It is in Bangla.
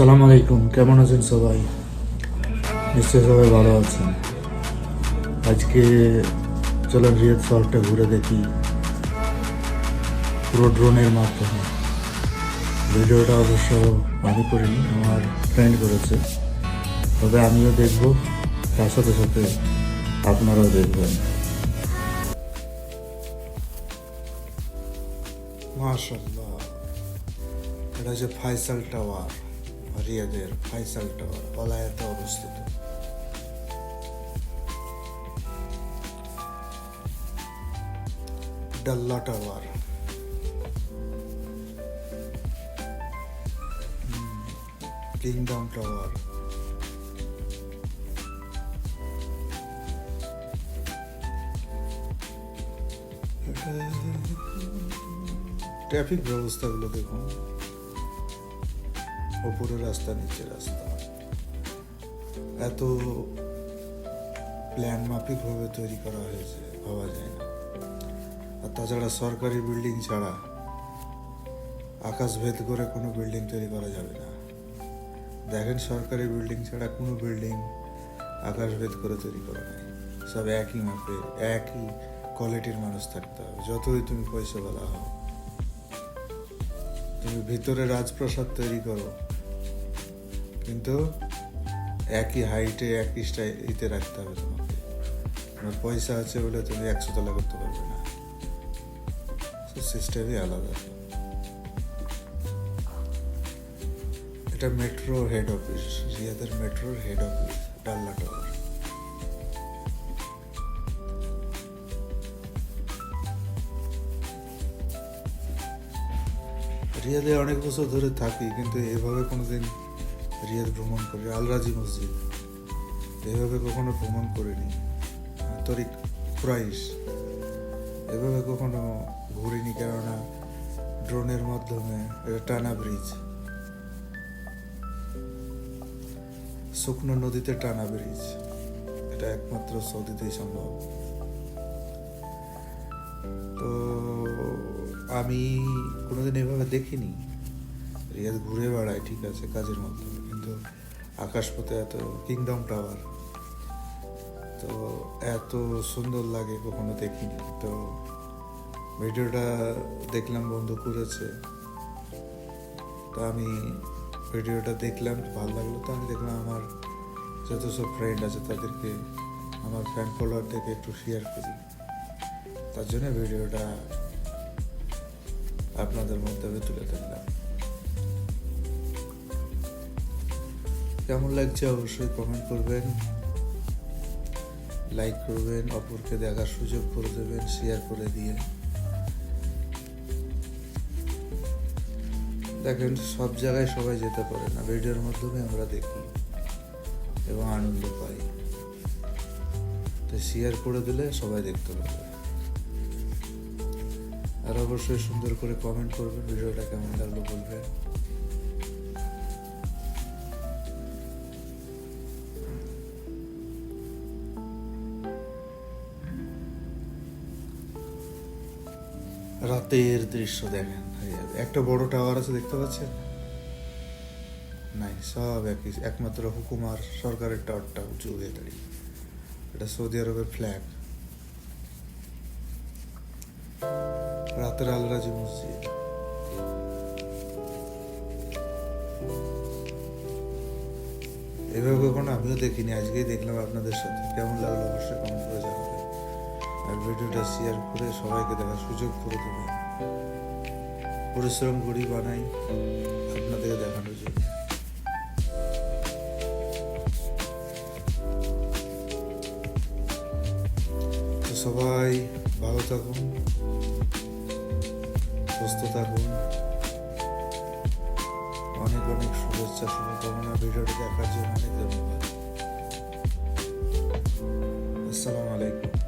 আসসালামু আলাইকুম, কেমন আছেন সবাই? নিশ্চয়ই সবাই ভালো আছেন। আজকে চলেন রিয়াদ শহরটা ঘুরে দেখি পুরো ড্রোনের মাধ্যমে। ভিডিওটা অবশ্য আমি করিনি, আমার ফ্রেন্ড করেছে। তবে আমিও দেখব, তার সাথে সাথে আপনারাও দেখবেন। মাশাল্লাহ এটা হচ্ছে ফাইসাল টাওয়ার রিয়াদের ফাইসাল টাওয়ার পলায়াতে অবস্থিত Dallah Tower Kingdom Tower traffic ব্যবস্থাগুলো দেখুন ওপরে রাস্তা নিচে রাস্তা। এত প্ল্যান মাফিকভাবে তৈরি করা হয়েছে, ভাবা যায় না। আর তাছাড়া সরকারি বিল্ডিং ছাড়া আকাশ ভেদ করে কোনো বিল্ডিং তৈরি করা যাবে না। দেখেন সরকারি বিল্ডিং ছাড়া কোনো বিল্ডিং আকাশ ভেদ করে তৈরি করা নাই। সব একই মাপের, একই কোয়ালিটির মানুষ থাকতে হবে। যতই তুমি পয়সা বলা হও তুমি ভিতরে রাজপ্রাসাদ তৈরি করো। কিন্তু একই হাইটে একই স্টাইতে রাখতে হবে তোমাকে। তোমার পয়সা আছে বলে তুমি একশো তলা করতে পারবে না। সিস্টেমই আলাদা। এটা মেট্রো হেড অফিস রিয়াদের মেট্রোর হেড অফিস ডাল্লা টাওয়ার রিয়াদে অনেক বছর ধরে থাকি, কিন্তু এভাবে কোনোদিন রিয়াদ ভ্রমণ করি, আলরাজি মসজিদ। এভাবে কখনো ভ্রমণ করিনি। তরিক প্রাইস এভাবে কখনো ঘুরিনি, কেননা ড্রোনের মাধ্যমে এটা টানা ব্রিজ। শুকনো নদীতে টানা ব্রিজ। এটা একমাত্র সৌদিতেই সম্ভব। তো আমি কোনোদিন এভাবে দেখিনি। রিয়াদ ঘুরে বেড়ায়, ঠিক আছে, কাজের মাধ্যমে কিন্তু আকাশপথে এত কিংডম টাওয়ার তো এত সুন্দর লাগে কখনো দেখিনি। তো ভিডিওটা দেখলাম, বন্ধু করেছে তো আমি ভিডিওটা দেখলাম, ভালো লাগল। তো আমি দেখলাম আমার যত সব ফ্রেন্ড আছে, তাদেরকে, আমার ফ্যান ফলোয়ারদেরকে একটু শেয়ার করি। তার জন্য ভিডিওটা আপনাদের মাধ্যমে তুলে ধরলাম। কেমন লাগছে অবশ্যই কমেন্ট করবেন লাইক করবেন, অপরকে দেখার সুযোগ করে দেবেন শেয়ার করে দিয়ে। দেখেন, সব জায়গায় সবাই যেতে পারে না, ভিডিওর মাধ্যমে আমরা দেখি এবং আনন্দ পাই। তো শেয়ার করে দিলে সবাই দেখতে পাবে আর অবশ্যই সুন্দর করে কমেন্ট করবেন ভিডিওটা কেমন লাগল বলবেন রাতের দৃশ্য দেখেন একটা বড় টাওয়ার আছে, দেখতে পাচ্ছেন? নাই, সব একই, একমাত্র হুকুমার সরকারের টাওয়ারটা উঁচু হয়ে দাঁড়িয়ে। এটা সৌদি আরবের ফ্ল্যাগ রাতের আলরাজি মসজিদ। এভাবে কখনো আমিও দেখিনি, আজকেই দেখলাম আপনাদের সাথে। কেমন লাগল অবশ্যই কমেন্ট করে জানাবেন। আর ভিডিওটা শেয়ার করে সবাইকে দেখার সুযোগ করে দেবেন। পরিশ্রম করি, বানাই আপনাদেরকে দেখানোর জন্য। সবাই ভালো থাকুন। সুস্থ থাকুন অনেক অনেক শুভেচ্ছা শুভকামনা ভিডিওটি দেখার জন্য অনেক ধন্যবাদ আসসালামু আলাইকুম।